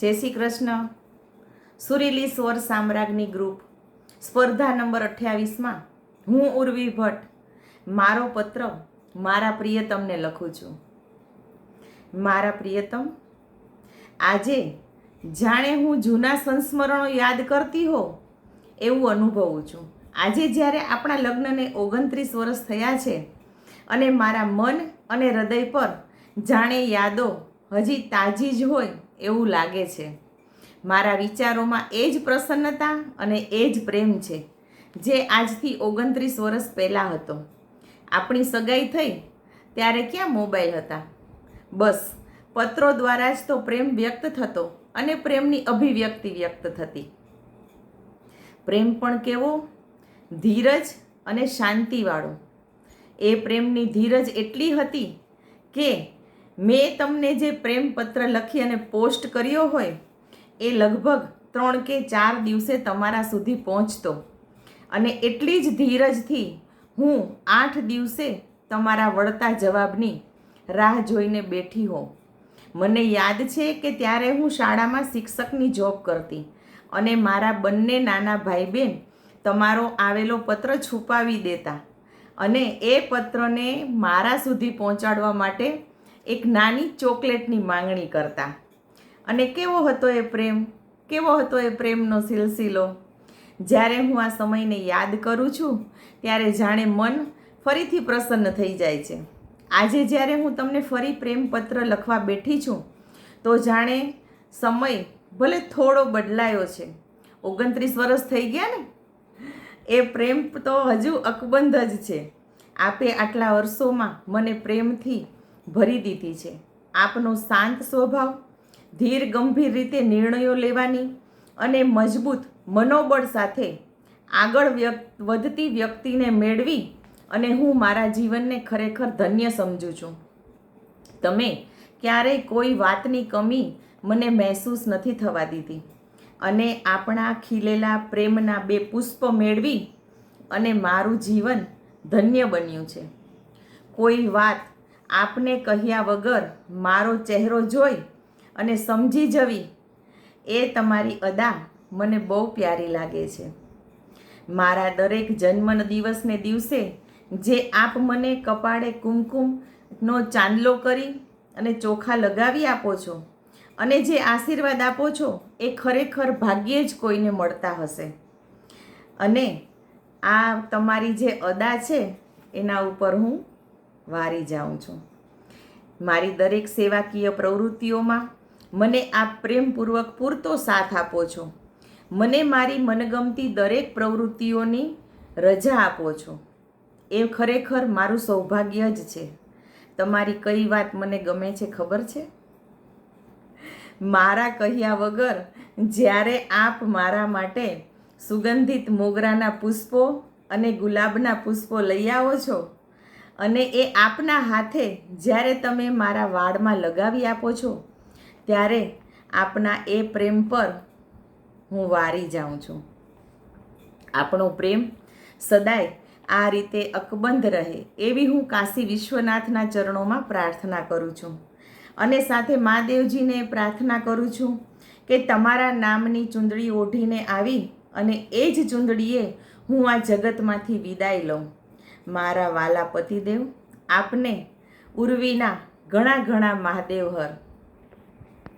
જય શ્રી કૃષ્ણ. સુરીલી સ્વર સામ્રાજ્ઞી ગ્રુપ. સ્પર્ધા નંબર અઠ્યાવીસમાં, હું ઉર્વી ભટ્ટ. મારો પત્ર મારા પ્રિયતમને લખું છું. મારા પ્રિયતમ, આજે જાણે હું જૂના સંસ્મરણો યાદ કરતી હો, એવું અનુભવું છું. આજે જ્યારે આપણા લગ્નને ઓગણત્રીસ વર્ષ થયા છે અને મારા મન અને હૃદય પર જાણે યાદો હજી તાજી જ હોય એવું લાગે છે. મારા વિચારોમાં એ જ પ્રસન્નતા અને એ જ પ્રેમ છે, જે આજથી ઓગણત્રીસ વર્ષ પહેલાં હતો. આપણી સગાઈ થઈ ત્યારે ક્યાં મોબાઈલ હતા? બસ, પત્રો દ્વારા જ તો પ્રેમ વ્યક્ત થતો અને પ્રેમની અભિવ્યક્તિ વ્યક્ત થતી. પ્રેમ પણ કેવો? ધીરજ અને શાંતિવાળો. એ પ્રેમની ધીરજ એટલી હતી કે મેં તમને જે પ્રેમ પત્ર લખી અને પોસ્ટ કર્યો હોય, એ લગભગ ત્રણ કે ચાર દિવસે તમારા સુધી પહોંચતો. અને એટલી જ ધીરજથી હું આઠ દિવસે તમારા વળતા જવાબની રાહ જોઈને બેઠી હોઉં. મને યાદ છે કે ત્યારે હું શાળામાં શિક્ષકની જોબ કરતી અને મારા બંને નાના ભાઈ બહેન તમારો આવેલો પત્ર છુપાવી દેતા અને એ પત્રને મારા સુધી પહોંચાડવા માટે એક નાની ચોકલેટની માંગણી કરતા. અને કેવો હતો એ પ્રેમ? કેવો હતો એ પ્રેમનો સિલસિલો? જ્યારે હું આ સમયને યાદ કરું છું, ત્યારે જાણે મન ફરીથી પ્રસન્ન થઈ જાય છે. આજે જ્યારે હું તમને ફરી પ્રેમ પત્ર લખવા બેઠી છું, તો જાણે સમય ભલે થોડો બદલાયો છે. ઓગણત્રીસ વર્ષ થઈ ગયા ને? એ પ્રેમ તો હજુ અકબંધ જ છે. આપે આટલા વર્ષોમાં મને પ્રેમથી ભરી દીધી છે. આપનો શાંત સ્વભાવ, ધીર ગંભીર રીતે નિર્ણયો લેવાની અને મજબૂત મનોબળ સાથે આગળ વધતી વ્યક્તિને મેળવી અને હું મારા જીવનને ખરેખર ધન્ય સમજું છું. તમે ક્યારેય કોઈ વાતની કમી મને મહેસૂસ નથી થવા દીધી અને આપણા ખીલેલા પ્રેમના બે પુષ્પ મેળવી અને મારું જીવન ધન્ય બન્યું છે. કોઈ વાત આપને કહ્યા વગર મારો ચહેરો જોઈ અને સમજી જવી, એ તમારી અદા મને બહુ પ્યારી લાગે છે. મારા દરેક જન્મ દિવસને દિવસે જે આપ મને કપાળે કુમકુમનો ચાંદલો કરી અને ચોખા લગાવી આપો છો અને જે આશીર્વાદ આપો છો, એ ખરેખર ભાગ્યે જ કોઈને મળતા હશે. અને આ તમારી જે અદા છે, એના ઉપર હું વારી જાઉં છું. મારી દરેક સેવાકીય પ્રવૃત્તિઓમાં મને આપ પ્રેમપૂર્વક પૂરતો સાથ આપો છો. મને મારી મનગમતી દરેક પ્રવૃત્તિઓની રજા આપો છો. એ ખરેખર મારું સૌભાગ્ય જ છે. તમારી કઈ વાત મને ગમે છે ખબર છે? મારા કહ્યા વગર જ્યારે આપ મારા માટે સુગંધિત મોગરાના પુષ્પો અને ગુલાબના પુષ્પો લઈ આવો છો અને એ આપના હાથે જ્યારે તમે મારા વાળમાં લગાવી આપો છો, ત્યારે આપના એ પ્રેમ પર હું વારી જાઉં છું. આપણો પ્રેમ સદાય આ રીતે અકબંધ રહે એવી હું કાશી વિશ્વનાથના ચરણોમાં પ્રાર્થના કરું છું. અને સાથે મહાદેવજીને પ્રાર્થના કરું છું કે તમારા નામની ચૂંદડી ઓઢીને આવી અને એ જ ચૂંદડીએ હું આ જગતમાંથી વિદાય લઉં. મારા વાલા પતિદેવ આપને ઉર્વીના ઘણા ઘણા મહાદેવ હર.